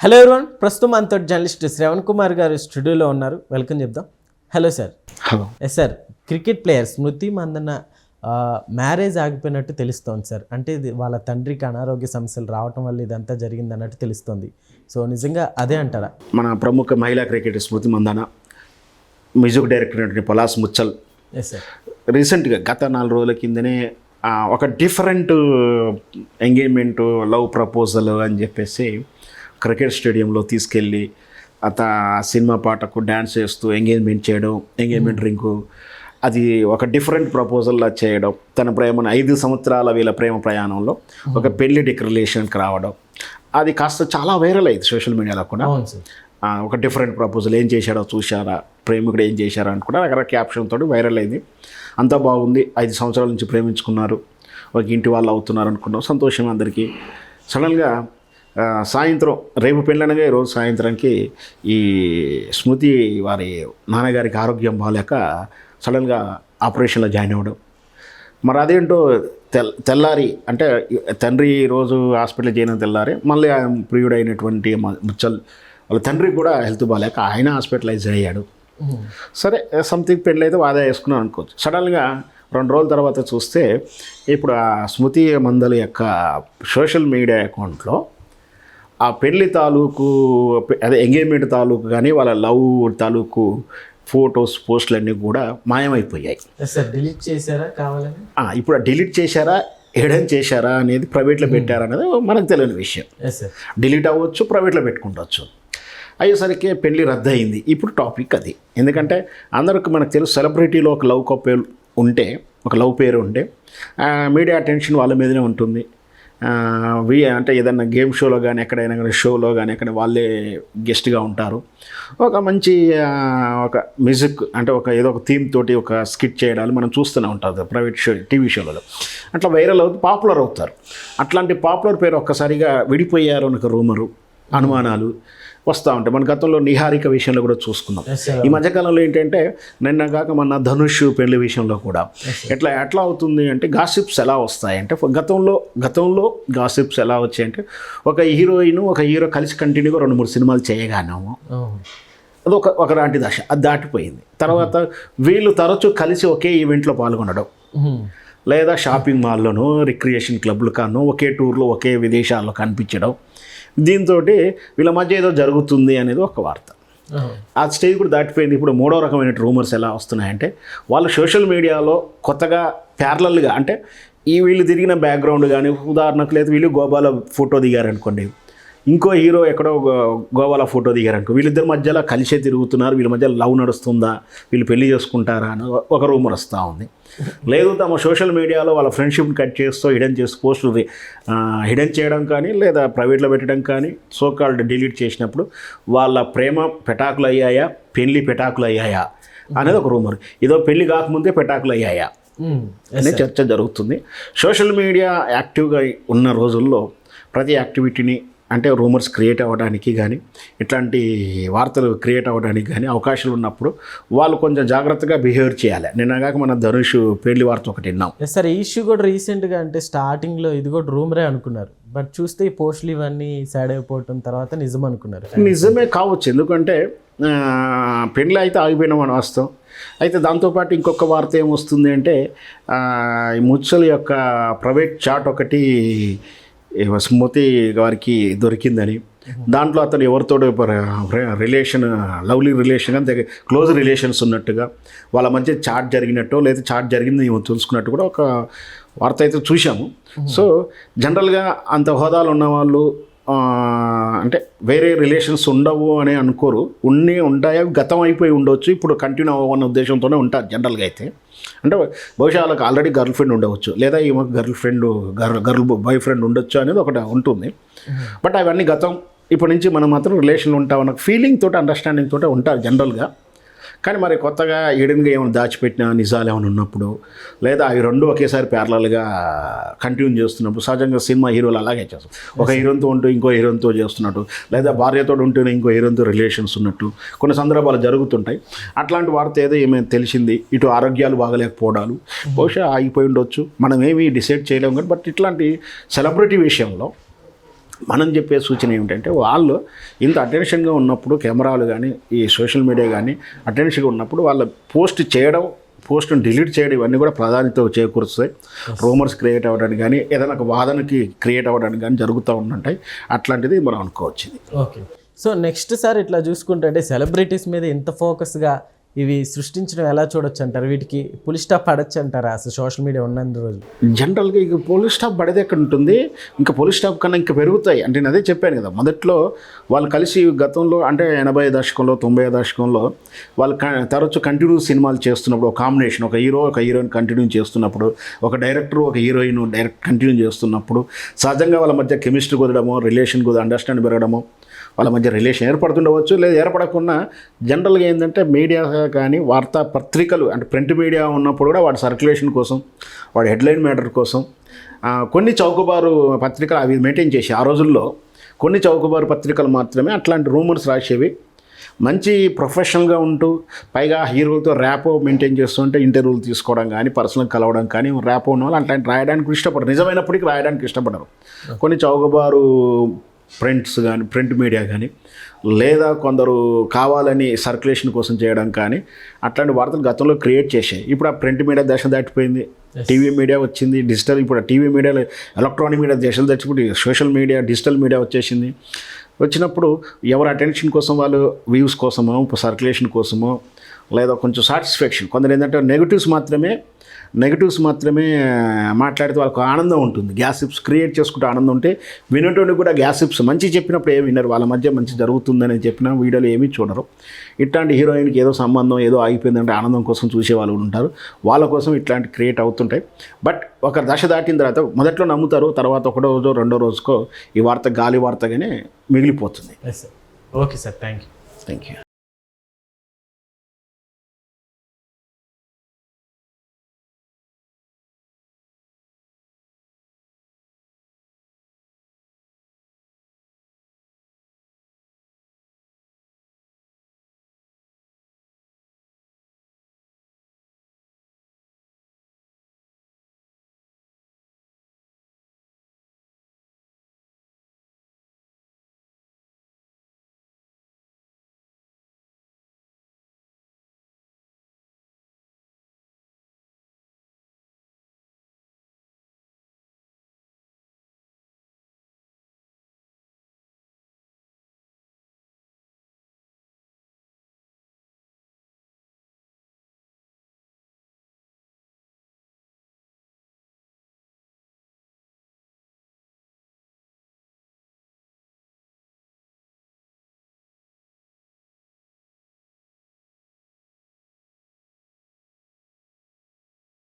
Hello everyone ప్రస్తుతం మనతో journalist Shravan Kumar గారు స్టూడియోలో ఉన్నారు. వెల్కమ్ చెప్దాం. Hello sir hello yes sir cricket player Smriti Mandhana ఆ, మ్యారేజ్ ఆగిపోయినట్టు తెలుస్తోంది సార్ అంటే ఇది వాళ్ళ తండ్రికి అనారోగ్య సమస్యలు రావటం వల్ల ఇదంతా జరిగింది అన్నట్టు తెలుస్తోంది. సో నిజంగా అదే అంటారా? మన ప్రముఖ మహిళా cricketer Smriti Mandhana music director Palash Muchhal. Yes sir రీసెంట్గా గత నాలుగు రోజుల కిందనే ఒక డిఫరెంట్ ఎంగేజ్మెంట్ లవ్ ప్రపోజల్ అని చెప్పేసి క్రికెట్ స్టేడియంలో తీసుకెళ్ళి అత సినిమా పాటకు డ్యాన్స్ చేస్తూ ఎంగేజ్మెంట్ చేయడం ఎంగేజ్మెంట్ రింకు అది ఒక డిఫరెంట్ ప్రపోజల్లా చేయడం తన ప్రేమను ఐదు సంవత్సరాల వీళ్ళ ప్రేమ ప్రయాణంలో ఒక పెళ్ళి డిక్లరేషన్కి రావడం. అది కాస్త చాలా వైరల్ అయింది సోషల్ మీడియాలో కూడా. ఒక డిఫరెంట్ ప్రపోజల్ ఏం చేశాడో చూశారా ప్రేమికుడు ఏం చేశారా అని కూడా రకరకాల క్యాప్షన్ తోటి వైరల్ అయింది. అంతా బాగుంది. ఐదు సంవత్సరాల నుంచి ప్రేమించుకున్నారు. ఒక ఇంటి వాళ్ళు అవుతున్నారు అనుకున్నాం. సంతోషం అందరికీ. సడన్గా సాయంత్రం రేపు పెళ్ళనగా ఈరోజు సాయంత్రానికి ఈ స్మృతి వారి నాన్నగారికి ఆరోగ్యం బాగాలేక సడన్గా ఆపరేషన్లో జాయిన్ అవ్వడం. మరి అదేంటో తెల్ తెల్లారి అంటే తండ్రి రోజు హాస్పిటల్ చేయడం తెల్లారి మళ్ళీ ఆ ప్రియుడైనటువంటి మ- ముచ్చల్ వాళ్ళ తండ్రికి కూడా హెల్త్ బాగాలేక ఆయన హాస్పిటలైజ్ అయ్యాడు. సరే సంథింగ్ పెళ్ళి అయితే వాదా వేసుకున్నాం అనుకోవచ్చు. సడన్గా రెండు రోజుల తర్వాత చూస్తే ఇప్పుడు ఆ స్మృతి మందల యొక్క సోషల్ మీడియా అకౌంట్లో ఆ పెళ్ళి తాలూకు అదే ఎంగేజ్మెంట్ తాలూకు కానీ వాళ్ళ లవ్ తాలూకు ఫొటోస్ పోస్టులన్నీ కూడా మాయమైపోయాయి. డిలీట్ చేశారా? కావాలని? ఆ, ఇప్పుడు డిలీట్ చేశారా? ఎడన్ చేశారా అనేది ప్రైవేట్లో పెట్టారా అనేది మనకు తెలియని విషయం. డిలీట్ అవ్వచ్చు ప్రైవేట్లో పెట్టుకుంటవచ్చు అయ్యేసరికి పెళ్ళి రద్దయింది. ఇప్పుడు టాపిక్ అది. ఎందుకంటే అందరికి మనకు తెలుసు సెలబ్రిటీలో ఒక లవ్ కప్ ఉంటే ఒక లవ్ పేరు ఉంటే మీడియా అటెన్షన్ వాళ్ళ మీదనే ఉంటుంది. వి అంటే ఏదైనా గేమ్ షోలో కానీ ఎక్కడైనా కానీ షోలో కానీ ఎక్కడ వాళ్ళే గెస్ట్గా ఉంటారు. ఒక మంచి ఒక మ్యూజిక్ అంటే ఒక ఏదో ఒక థీమ్ తోటి ఒక స్కిట్ చేయడాలు మనం చూస్తూనే ఉంటారు ప్రైవేట్ షో టీవీ షోలలో. అట్లా వైరల్ అవుతూ పాపులర్ అవుతారు. అట్లాంటి పాపులర్ పేరు ఒక్కసారిగా విడిపోయారు అని ఒక రూమరు అనుమానాలు. వస్తూ ఉంటాయి. మన గతంలో నిహారిక విషయంలో కూడా చూసుకున్నాం ఈ మధ్యకాలంలో ఏంటంటే నిన్న కాక మన ధనుష్ పెళ్ళి విషయంలో కూడా ఎట్లా ఎట్లా అవుతుంది అంటే గాసిప్స్ ఎలా వస్తాయి అంటే గతంలో గతంలో గాసిప్స్ ఎలా వచ్చాయంటే ఒక హీరోయిన్ ఒక హీరో కలిసి కంటిన్యూగా రెండు మూడు సినిమాలు చేయగానేమో అది ఒక ఒకలాంటి దశ అది దాటిపోయింది. తర్వాత వీళ్ళు తరచూ కలిసి ఒకే ఈవెంట్లో పాల్గొనడం. లేదా షాపింగ్ మాల్లోనూ రిక్రియేషన్ క్లబ్లు కాను ఒకే టూర్లో ఒకే విదేశాల్లో కనిపించడం. దీంతో వీళ్ళ మధ్య ఏదో జరుగుతుంది అనేది ఒక వార్త. ఆ స్టేజ్ కూడా దాటిపోయింది. ఇప్పుడు మూడో రకమైన రూమర్స్ ఎలా వస్తున్నాయంటే వాళ్ళు సోషల్ మీడియాలో కొత్తగా ప్యారలల్గా అంటే ఈ వీళ్ళు తిరిగిన బ్యాక్గ్రౌండ్ కానీ ఉదాహరణకు లేదు వీళ్ళు గోవాలో ఫోటో దిగారనుకోండి ఇంకో హీరో ఎక్కడో గోవాలో ఫోటో దిగారనుకో వీళ్ళిద్దరి మధ్యలో కలిసే తిరుగుతున్నారు వీళ్ళ మధ్య లవ్ నడుస్తుందా వీళ్ళు పెళ్ళి చేసుకుంటారా అని ఒక రూమర్ వస్తూ ఉంది. లేదు తమ సోషల్ మీడియాలో వాళ్ళ ఫ్రెండ్షిప్ని కట్ చేస్తూ హిడెన్ చేస్తూ పోస్టులు హిడెన్ చేయడం కానీ లేదా ప్రైవేట్లో పెట్టడం కానీ సో కాల్డ్ డిలీట్ చేసినప్పుడు వాళ్ళ ప్రేమ పెటాకులు అయ్యాయా పెళ్ళి పెటాకులు అయ్యాయా అనేది ఒక రూమర్. ఏదో పెళ్ళి కాకముందే పెటాకులు అయ్యాయా అనే చర్చ జరుగుతుంది. సోషల్ మీడియా యాక్టివ్గా ఉన్న రోజుల్లో ప్రతి యాక్టివిటీని అంటే రూమర్స్ క్రియేట్ అవ్వడానికి కానీ ఇట్లాంటి వార్తలు క్రియేట్ అవ్వడానికి కానీ అవకాశాలు ఉన్నప్పుడు వాళ్ళు కొంచెం జాగ్రత్తగా బిహేవ్ చేయాలి. నిన్నగాక మన ధనుష్ పెళ్ళి వార్త ఒకటి విన్నాం. సార్ ఈ ఇష్యూ కూడా రీసెంట్గా అంటే స్టార్టింగ్లో ఇది కూడా రూమరే అనుకున్నారు. బట్ చూస్తే ఈ పోస్టులు ఇవన్నీ సైడ్ అయిపోవటం తర్వాత నిజం అనుకున్నారు. నిజమే కావచ్చు. ఎందుకంటే పెళ్ళి అయితే ఆగిపోయినాం అని వాస్తవం. అయితే దాంతోపాటు ఇంకొక వార్త ఏమొస్తుంది అంటే ముచ్చల యొక్క ప్రైవేట్ చాట్ ఒకటి స్మృతి గారికి దొరికిందని. దాంట్లో అతను ఎవరితో రిలేషన్ లవ్లీ రిలేషన్ అంతే క్లోజ్ రిలేషన్స్ ఉన్నట్టుగా వాళ్ళ మధ్య చాట్ జరిగినట్టు లేదా చాట్ జరిగింది ఏమో తెలుసుకున్నట్టు కూడా ఒక వార్త అయితే చూశాము. సో జనరల్గా అంత హోదాలు ఉన్న వాళ్ళు ఆ, అంటే వేరే రిలేషన్స్ ఉండవు అని అనుకోరు. ఉన్ని ఉంటాయా? గతం అయిపోయి ఉండవచ్చు ఇప్పుడు కంటిన్యూ అవ్వన్న ఉద్దేశంతోనే ఉంటారు జనరల్గా అయితే. అంటే బహుశా వాళ్ళకి ఆల్రెడీ గర్ల్ ఫ్రెండ్ ఉండవచ్చు. లేదా ఈమె girl friend girl girl boy friend ఉండొచ్చు అనేది ఒకటి ఉంటుంది. బట్ అవన్నీ గతం. ఇప్పటి నుంచి మనం మాత్రం రిలేషన్ అన్న ఫీలింగ్ తోటి అండర్స్టాండింగ్ తోటి ఉంటారు జనరల్గా. కానీ మరి కొత్తగా ఎడన్గా ఏమైనా దాచిపెట్టిన నిజాలు ఏమైనా ఉన్నప్పుడు లేదా అవి రెండు ఒకేసారి ప్యారలల్గా కంటిన్యూ చేస్తున్నప్పుడు సహజంగా సినిమా హీరోలు అలాగే చేస్తారు. ఒక హీరోతో ఉంటూ ఇంకో హీరోతో చేస్తున్నట్టు లేదా భార్యతో ఉంటూనే ఇంకో హీరోతో రిలేషన్స్ ఉన్నట్టు కొన్ని సందర్భాలు జరుగుతుంటాయి. అట్లాంటి వార్త ఏదో ఏమైనా తెలిసింది ఇటు ఆరోగ్యాలు బాగలేకపోవడాలు బహుశా ఆగిపోయి ఉండొచ్చు. మనం ఏమీ డిసైడ్ చేయలేము కానీ బట్ ఇట్లాంటి సెలబ్రిటీ విషయంలో మనం చెప్పే సూచన ఏమిటంటే వాళ్ళు ఇంత అటెన్షన్గా ఉన్నప్పుడు కెమెరాలు కానీ ఈ సోషల్ మీడియా కానీ అటెన్షన్గా ఉన్నప్పుడు వాళ్ళ పోస్ట్ చేయడం పోస్ట్ని డిలీట్ చేయడం ఇవన్నీ కూడా ప్రాధాన్యత చేకూరుస్తాయి. రూమర్స్ క్రియేట్ అవ్వడానికి కానీ ఏదైనా ఒక వాదనకి క్రియేట్ అవ్వడానికి కానీ జరుగుతూ ఉంటుంటాయి. అట్లాంటిది మనం అనుకోవచ్చు ఇది. ఓకే. సో నెక్స్ట్ సార్ ఇట్లా చూసుకుంటే అంటే సెలబ్రిటీస్ మీద ఇంత ఫోకస్గా ఇవి సృష్టించడం ఎలా చూడొచ్చు అంటారు? వీటికి పోలీస్ స్టాప్ పడచ్చు అంటారా? అసలు సోషల్ మీడియా ఉన్నన్ని రోజులు. జనరల్గా ఇక పోలీస్ స్టాప్ పడేది ఎక్కడ ఉంటుంది? ఇంకా పోలీస్ స్టాప్ కన్నా ఇంకా పెరుగుతాయి. అంటే నేను అదే చెప్పాను కదా మొదట్లో వాళ్ళు కలిసి గతంలో అంటే ఎనభై దశకంలో తొంభై దశకంలో వాళ్ళు తరచు కంటిన్యూ సినిమాలు చేస్తున్నప్పుడు ఒక కాంబినేషన్ ఒక హీరో ఒక హీరోయిన్ కంటిన్యూ చేస్తున్నప్పుడు ఒక డైరెక్టర్ ఒక హీరోయిన్ డైరెక్ట్ కంటిన్యూ చేస్తున్నప్పుడు సహజంగా వాళ్ళ మధ్య కెమిస్ట్రీ కుదరడము రిలేషన్ కుదర అండర్స్టాండ్ పెరగడము వాళ్ళ మధ్య రిలేషన్ ఏర్పడుతుండవచ్చు లేదా ఏర్పడకుండా జనరల్గా ఏంటంటే మీడియా కానీ వార్తా పత్రికలు అంటే ప్రింట్ మీడియా ఉన్నప్పుడు కూడా వాడి సర్క్యులేషన్ కోసం వాడి హెడ్లైన్ మ్యాటర్ కోసం కొన్ని చౌకబారు పత్రికలు అవి మెయింటైన్ చేసి ఆ రోజుల్లో కొన్ని చౌకబారు పత్రికలు మాత్రమే అట్లాంటి రూమర్స్ రాసేవి. మంచి ప్రొఫెషనల్గా ఉంటూ పైగా హీరోలతో ర్యాపో మెయింటైన్ చేస్తుంటే ఇంటర్వ్యూలు తీసుకోవడం కానీ పర్సనల్ కలవడం కానీ ర్యాపో ఉన్న వాళ్ళు అట్లాంటి రాయడానికి ఇష్టపడరు. నిజమైనప్పటికీ రాయడానికి ఇష్టపడరు. కొన్ని చౌకబారు ప్రింట్స్ కానీ ప్రింట్ మీడియా కానీ లేదా కొందరు కావాలని సర్క్యులేషన్ కోసం చేయడం కానీ అట్లాంటి వార్తలు గతంలో క్రియేట్ చేశాయి. ఇప్పుడు ఆ ప్రింట్ మీడియా దశ దాటిపోయింది. టీవీ మీడియా వచ్చింది డిజిటల్ ఇప్పుడు టీవీ మీడియాలో ఎలక్ట్రానిక్ మీడియా దశలు దాటిపోయి సోషల్ మీడియా డిజిటల్ మీడియా వచ్చేసింది. వచ్చినప్పుడు ఎవరి అటెన్షన్ కోసం వాళ్ళు వ్యూస్ కోసమో సర్క్యులేషన్ కోసమో లేదా కొంచెం సాటిస్ఫాక్షన్ కొందరు ఏంటంటే నెగిటివ్స్ మాత్రమే నెగిటివ్స్ మాత్రమే మాట్లాడితే వాళ్ళకు ఆనందం ఉంటుంది. గ్యాసిప్స్ క్రియేట్ చేసుకుంటే ఆనందం ఉంటే వినేటోడికి కూడా గ్యాసిప్స్ మంచి చెప్పినప్పుడు ఏమి వినరు. వాళ్ళ మధ్య మంచి జరుగుతుందని చెప్పిన వీడియోలు ఏమీ చూడరు. ఇట్లాంటి హీరోయిన్కి ఏదో సంబంధం ఏదో ఆగిపోయిందంటే ఆనందం కోసం చూసే వాళ్ళు ఉంటారు. వాళ్ళ కోసం ఇట్లాంటి క్రియేట్ అవుతుంటాయి. బట్ ఒక దశ దాటిన తర్వాత మొదట్లో నమ్ముతారు. తర్వాత ఒకటో రోజు రెండో రోజుకో ఈ వార్త గాలి వార్తగానే మిగిలిపోతుంది. Okay sir thank you thank you